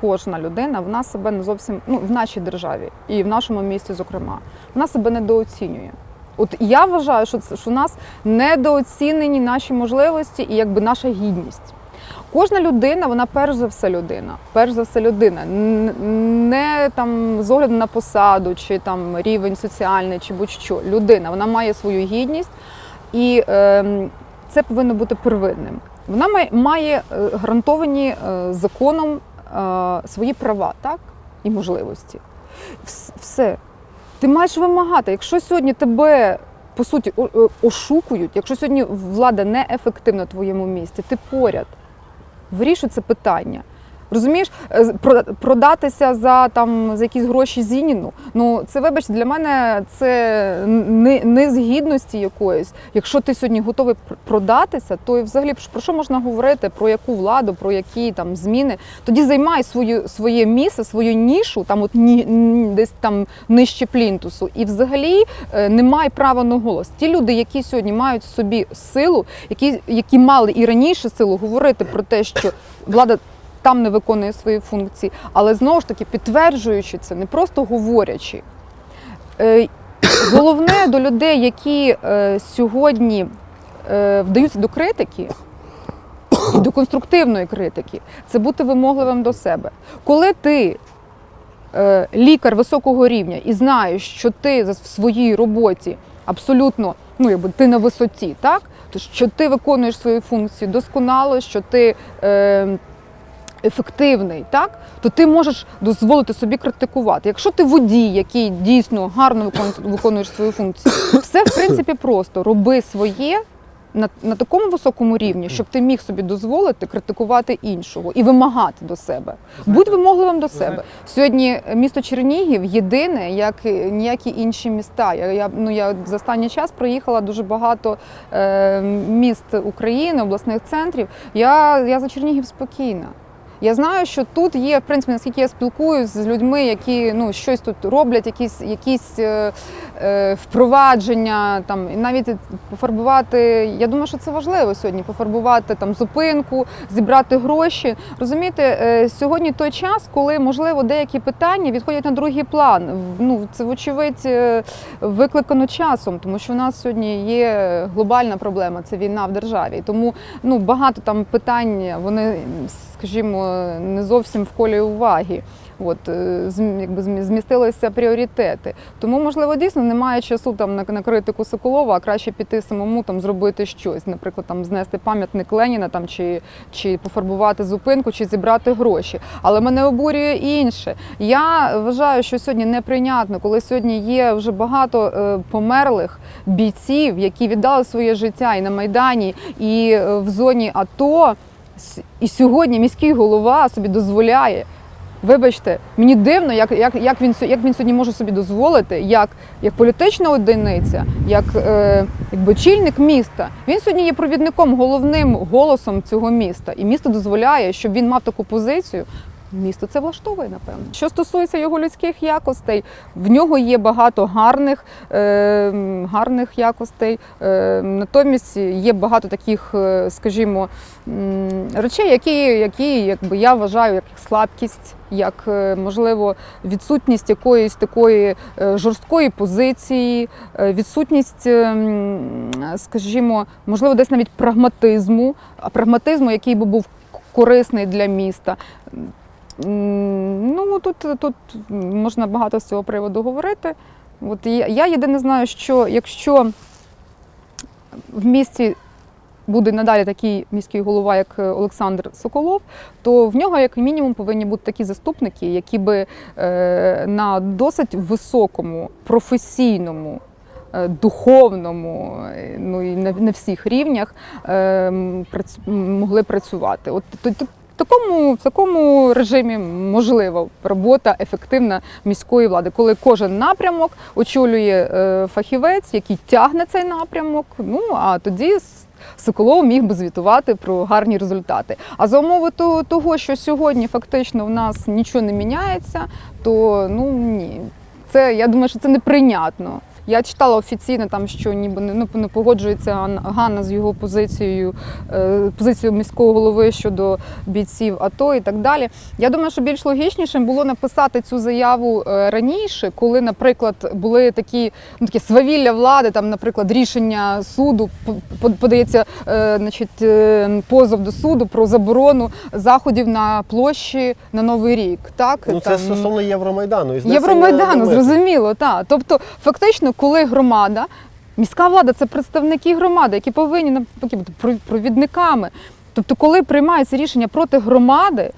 кожна людина вона себе не зовсім ну в нашій державі і в нашому місті, зокрема, вона себе недооцінює. От я вважаю, що це що у нас недооцінені наші можливості і якби наша гідність. Кожна людина, вона перш за все людина. Перш за все людина. Не там з огляду на посаду, чи там рівень соціальний, чи будь-що. Людина вона має свою гідність, і ем, це повинно бути первинним. Вона має, е, гарантовані е, законом е, свої права, так і можливості. Все. Ти маєш вимагати. Якщо сьогодні тебе по суті о- ошукують, якщо сьогодні влада неефективна в твоєму місті, ти поряд. Вирішуй це питання. Розумієш, Е, продатися за там за якісь гроші Зініну. Ну це вибач для мене це не, не з якоїсь. Якщо ти сьогодні готовий пр- продатися, то і взагалі про що можна говорити? Про яку владу, про які там зміни? Тоді займай свою своє місце, свою нішу, там от ні, десь там нижче плінтусу, і взагалі е, не май права на голос. Ті люди, які сьогодні мають собі силу, які, які мали і раніше силу говорити про те, що влада там не виконує свої функції, але знову ж таки підтверджуючи це, не просто говорячи. Е, Головне до людей, які е, сьогодні е, вдаються до критики до конструктивної критики, це бути вимогливим до себе. Коли ти е, лікар високого рівня і знаєш, що ти в своїй роботі абсолютно ну, якби ти на висоті, так? То що ти виконуєш свої функції досконало, що ти. Е, ефективний, так то ти можеш дозволити собі критикувати. Якщо ти водій, який дійсно гарно виконує- виконуєш свою функцію, все в принципі просто роби своє. На, на такому високому рівні, щоб ти міг собі дозволити критикувати іншого і вимагати до себе. Будь вимогливим до себе. Сьогодні місто Чернігів єдине, як ніякі інші міста. Я, я, ну, я за останній час проїхала дуже багато е, міст України, обласних центрів. Я, я за Чернігів спокійна. Я знаю, що тут є, в принципі, наскільки я спілкуюся з людьми, які ну щось тут роблять, якісь якісь е, е, впровадження, там і навіть пофарбувати. Я думаю, що це важливо сьогодні. Пофарбувати там зупинку, зібрати гроші. Розумієте, е, сьогодні той час, коли можливо деякі питання відходять на другий план. Ну це вочевидь е, викликано часом, тому що в нас сьогодні є глобальна проблема це війна в державі. Тому ну багато там питань вони, скажімо, не зовсім в колі уваги. От е, якби змі- змістилися пріоритети. Тому, можливо, дійсно немає часу там на, на критику а краще піти самому там зробити щось, наприклад, там знести пам'ятник Леніна там чи, чи пофарбувати зупинку, чи зібрати гроші. Але мене обурює інше. Я вважаю, що сьогодні неприйнятно, коли сьогодні є вже багато е, померлих бійців, які віддали своє життя і на майдані, і е, в зоні АТО. І сьогодні міський голова собі дозволяє. Вибачте, мені дивно, як, як, як, він, як він сьогодні може собі дозволити, як, як політична одиниця, як е, якби очільник міста. Він сьогодні є провідником, головним голосом цього міста. І місто дозволяє, щоб він мав таку позицію. Місто це влаштовує, напевно. Що стосується його людських якостей, в нього є багато гарних, е, гарних якостей. Е, натомість є багато таких, е, скажімо, речей, які, які якби я вважаю як слабкість, як е, можливо відсутність якоїсь такої е, жорсткої позиції, відсутність, е, скажімо, можливо, десь навіть прагматизму, а прагматизму, який би був корисний для міста. Ну тут, тут можна багато з цього приводу говорити. От я, єдине знаю, що якщо в місті буде надалі такий міський голова, як е, Олександр Соколов, то в нього, як мінімум, повинні бути такі заступники, які би е, на досить високому, професійному. е, Духовному, ну і на, всіх рівнях е, м, прац- м, могли працювати. От такому, в такому режимі можлива робота ефективна міської влади, коли кожен напрямок очолює е, фахівець, який тягне цей напрямок. Ну а тоді Соколов міг би звітувати про гарні результати. А за умови того, того, що сьогодні фактично в нас нічого не міняється, то ну ні, це я думаю, що це неприйнятно. Я читала офіційно там, що ніби не, ну, не погоджується Ан- Ганна з його позицією, е, позицією міського голови щодо бійців АТО і так далі. Я думаю, що більш логічнішим було написати цю заяву е, раніше, коли, наприклад, були такі ну, такі свавілля влади, там, наприклад, рішення суду подається е, значить, е, позов до суду про заборону заходів на площі на Новий рік. Так Ну це Там, стосовно Євромайдану. Євромайдану, зрозуміло, так. Тобто, фактично, коли громада, міська влада це представники громади, які повинні навпаки бути про- провідниками. Тобто, коли приймається рішення проти громади,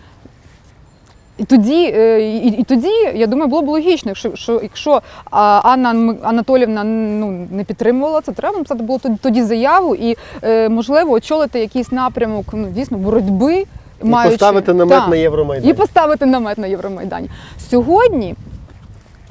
і тоді, е, і, і тоді, я думаю, було б логічно, що, що якщо Анна Анатолівна ну, не підтримувала це, треба написати було тоді, тоді заяву і, е, можливо, очолити якийсь напрямок ну, дійсно боротьби. І маючи- поставити намет Так. на Євромайдані. І поставити намет на Євромайдані. Сьогодні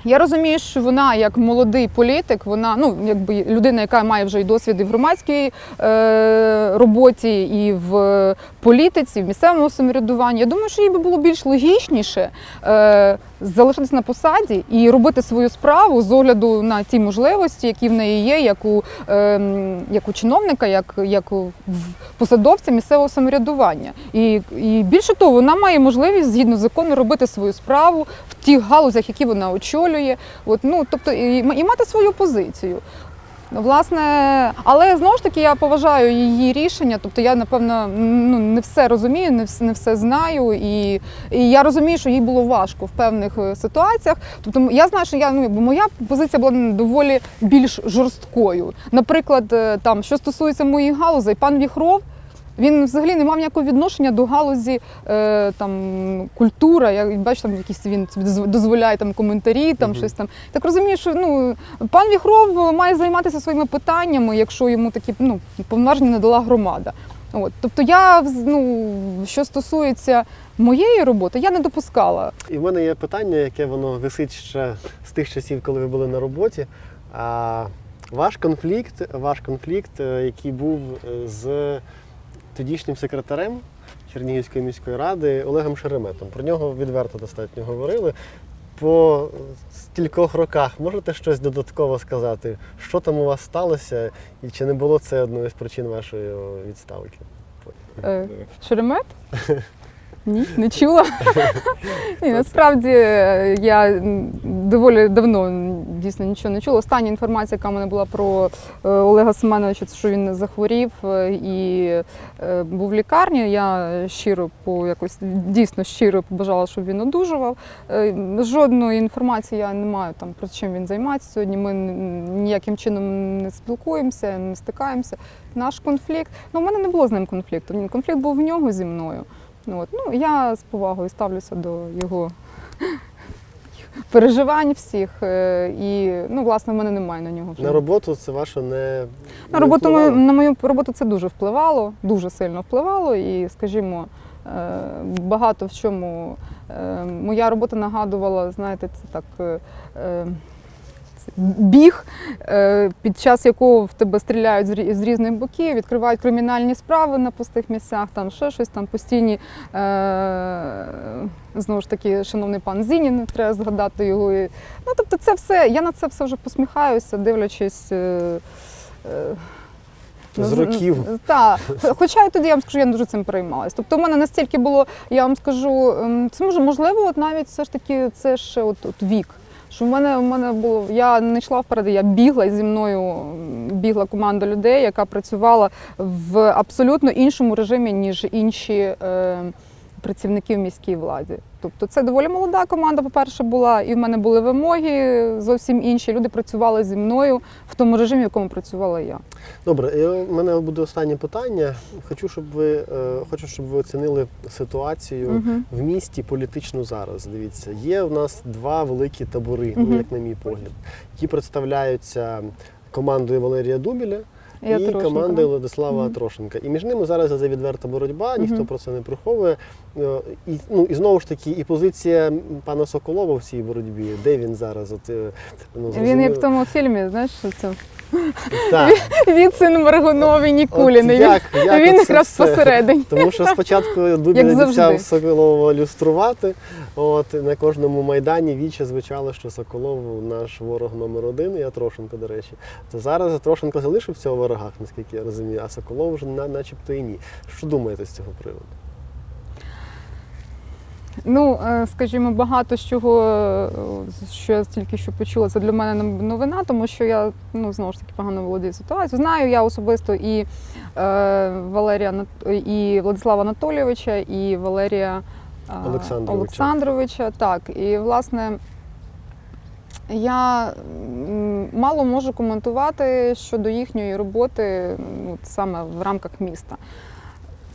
я розумію, що вона як молодий політик, вона ну якби людина, яка має вже і досвід і в громадській е, роботі, і в політиці, в місцевому самоврядуванні. Я думаю, що їй би було більш логічніше е, залишитися на посаді і робити свою справу з огляду на ті можливості, які в неї є, як у, е, як у чиновника, як, як у посадовця місцевого самоврядування. І, і більше того, вона має можливість згідно закону робити свою справу в тих галузях, які вона очолює. От, ну, тобто, і, і мати свою позицію. Власне, але знову ж таки я поважаю її рішення. Тобто я, напевно, ну не все розумію, не все, не все знаю. І, і я розумію, що їй було важко в певних е, ситуаціях. Тобто я знаю, що я ну моя позиція була доволі більш жорсткою. Наприклад, е, там що стосується моїх галузей, пан Віхров. Він взагалі не мав ніякого відношення до галузі е, там культура. Я бачу, там якісь він собі дозволяє там коментарі, там Мгм. щось там. Так розумію, що ну пан Віхров має займатися своїми питаннями, якщо йому такі ну повноваження не дала громада. От тобто, я ну що стосується моєї роботи, я не допускала. І в мене є питання, яке воно висить ще з тих часів, коли ви були на роботі. А, ваш конфлікт, ваш конфлікт, е, який був е, з тодішнім секретарем Чернігівської міської ради Олегом Шереметом. Про нього відверто достатньо говорили. По стількох роках можете щось додатково сказати, що там у вас сталося, і чи не було це одною з причин вашої відставки? Е, Шеремет? Ні, не чула. Ні, насправді е, я доволі давно дійсно нічого не чула. Остання інформація, яка в мене була про е, Олега Семеновича, що він захворів е, і е, був в лікарні. Я щиро по якось дійсно щиро побажала, щоб він одужував. Жодної інформації я не маю там про чим він займається сьогодні. Ми ніяким чином не спілкуємося, не стикаємося. Наш конфлікт. Ну, у мене не було з ним конфлікту. Конфлікт був в нього зі мною. Ну, от. ну, я з повагою ставлюся до його переживань всіх. е, І, ну, власне, в мене немає на нього вже. На роботу це ваше не На не роботу мою, на мою роботу це дуже впливало, дуже сильно впливало. І, скажімо, е, багато в чому е, моя робота нагадувала, знаєте, це так. Біг, е, під час якого в тебе стріляють з різних боків, відкривають кримінальні справи на пустих місцях, там ще щось, там постійні. Е, знову ж таки, шановний пан Зінін, треба згадати його. Ну, тобто, це все, я на це все вже посміхаюся, дивлячись. Е, е, З Ну, років. Так. Хоча і тоді я вам скажу, я не дуже цим переймалась. Тобто, у мене настільки було, я вам скажу, ем, це може можливо, от навіть все ж таки це ще от, от вік. Що в мене в мене було, я не йшла вперед, я бігла зі мною бігла команда людей, яка працювала в абсолютно іншому режимі, ніж інші е, працівники в міській владі. Тобто це доволі молода команда, по-перше, була, і в мене були вимоги зовсім інші. Люди працювали зі мною в тому режимі, в якому працювала я. Добре, і у мене буде останнє питання. Хочу, щоб ви е, хочу, щоб ви оцінили ситуацію Мгм. в місті політичну зараз. Дивіться, є в нас два великі табори, Мгм. ну як на мій погляд, які представляються командою Валерія Дубіля. І Трошенко, команди Владислава Владислава Мгм. Трошенка. І між ними зараз за відверта боротьба, ніхто Мгм. про це не приховує. Е, І, ну, і знову ж таки, і позиція пана Соколова в цій боротьбі, де він зараз? От, е, ну, Він як в тому фільмі, знаєш, що це Так. Він син Маргуновий, От Нікуліний. Він, як- як він якраз посередині. Тому що спочатку Дубін обіцяв Соколова люструвати. От на кожному майдані віче звучало, що Соколов наш ворог номер один, і Атрошенко, до речі. То зараз Атрошенко залишився у ворогах, наскільки я розумію, а Соколов вже на- начебто і ні. Що думаєте з цього приводу? Ну, е, скажімо, багато з чого, е, що я тільки що почула, це для мене новина, тому що я ну, знову ж таки погано володію ситуацією. Знаю я особисто і е, Валерія і Владислава Анатолійовича, і Валерія е, Олександровича. Олександровича. Так, і власне. Я мало можу коментувати щодо їхньої роботи ну, от саме в рамках міста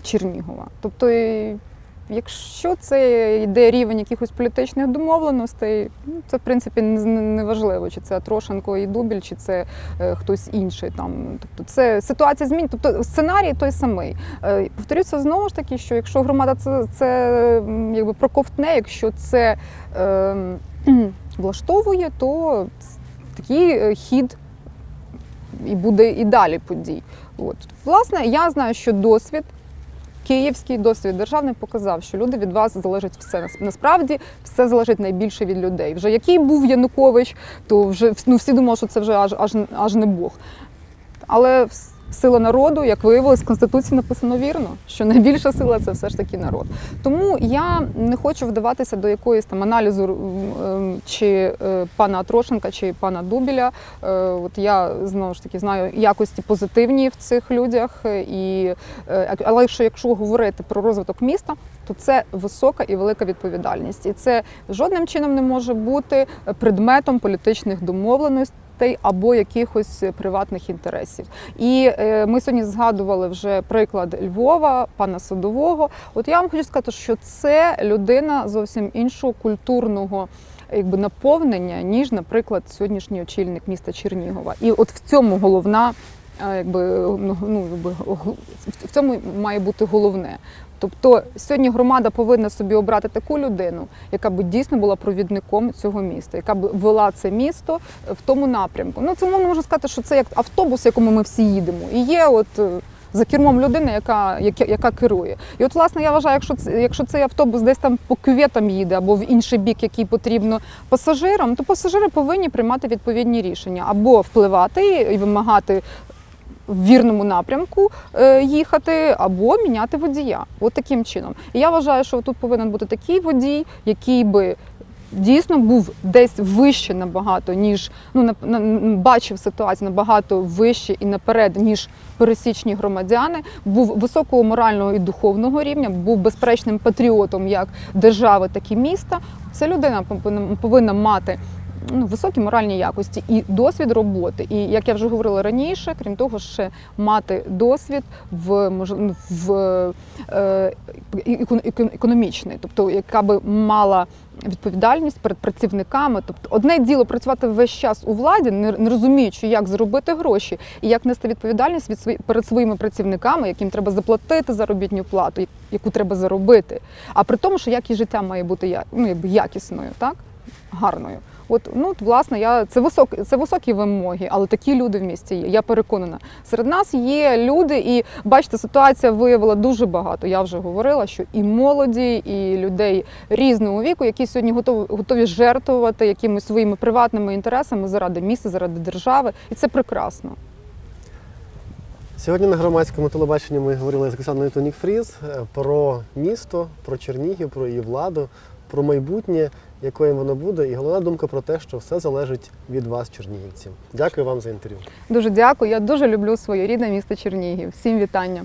Чернігова. Тобто, якщо це йде рівень якихось політичних домовленостей, ну, це в принципі не, важливо, чи це Трошенко і Дубіль, чи це е, хтось інший. Там. Тобто це ситуація змін, тобто сценарій той самий. Е, повторюся знову ж таки, що якщо громада це, це якби проковтне, якщо це е, влаштовує, то такий е, хід і буде і далі подій. От. Власне, я знаю, що досвід. Київський досвід державний показав, що люди від вас залежить все. Нас- Насправді все залежить найбільше від людей. Вже який був Янукович, то вже ну, всі думали, що це вже аж аж, аж не Бог. Але сила народу, як виявилось, в Конституції написано вірно, що найбільша сила це все ж таки народ. Тому я не хочу вдаватися до якоїсь там аналізу ем, чи е, пана Трошенка, чи пана Дубіля. Е, От я знову ж таки знаю якості позитивні в цих людях. е, І, але якщо, якщо говорити про розвиток міста, то це висока і велика відповідальність. І це жодним чином не може бути предметом політичних домовленостей. Або якихось приватних інтересів, і е, ми сьогодні згадували вже приклад Львова, пана Садового. От я вам хочу сказати, що це людина зовсім іншого культурного якби наповнення, ніж, наприклад, сьогоднішній очільник міста Чернігова. І от в цьому головна, е, якби ну ну, якби в цьому має бути головне. Тобто сьогодні громада повинна собі обрати таку людину, яка б дійсно була провідником цього міста, яка б вела це місто в тому напрямку. Ну це можна сказати, що це як автобус, в якому ми всі їдемо. І є от. е, За кермом людини, яка, яка, яка керує. І от, власне, я вважаю, якщо якщо цей автобус десь там по кюветам їде або в інший бік, який потрібно пасажирам, то пасажири повинні приймати відповідні рішення або впливати і вимагати в вірному напрямку е, їхати або міняти водія. От таким чином. І я вважаю, що тут повинен бути такий водій, який би. Дійсно був десь вище набагато, ніж ну на, на- бачив ситуацію набагато вище і наперед, ніж пересічні громадяни, був високого морального і духовного рівня, був безперечним патріотом як держави, так і міста. Ця людина повинна- мати ну, високі моральні якості і досвід роботи. І як я вже говорила раніше, крім того, ще мати досвід в ну, в е, екон- екон- економічний, тобто яка би мала відповідальність перед працівниками. Тобто, одне діло працювати весь час у владі, не, не розуміючи, як заробити гроші і як нести відповідальність від свої, перед своїми працівниками, яким треба заплатити заробітну плату, яку треба заробити. А при тому, що якість життя має бути ну, якби якісною, так гарною. От ну от, власне, я це високі, це високі вимоги, але такі люди в місті є. Я переконана. Серед нас є люди, і бачите, ситуація виявила дуже багато. Я вже говорила, що і молоді, і людей різного віку, які сьогодні готові готові жертвувати якимись своїми приватними інтересами заради міста, заради держави, і це прекрасно. Сьогодні на громадському телебаченні ми говорили з Оксаною Тонік-Фріз е, про місто, про Чернігів, про її владу, про майбутнє, якою воно буде, і головна думка про те, що все залежить від вас, чернігівців. Дякую вам за інтерв'ю. Дуже дякую. Я дуже люблю своє рідне місто Чернігів. Всім вітання.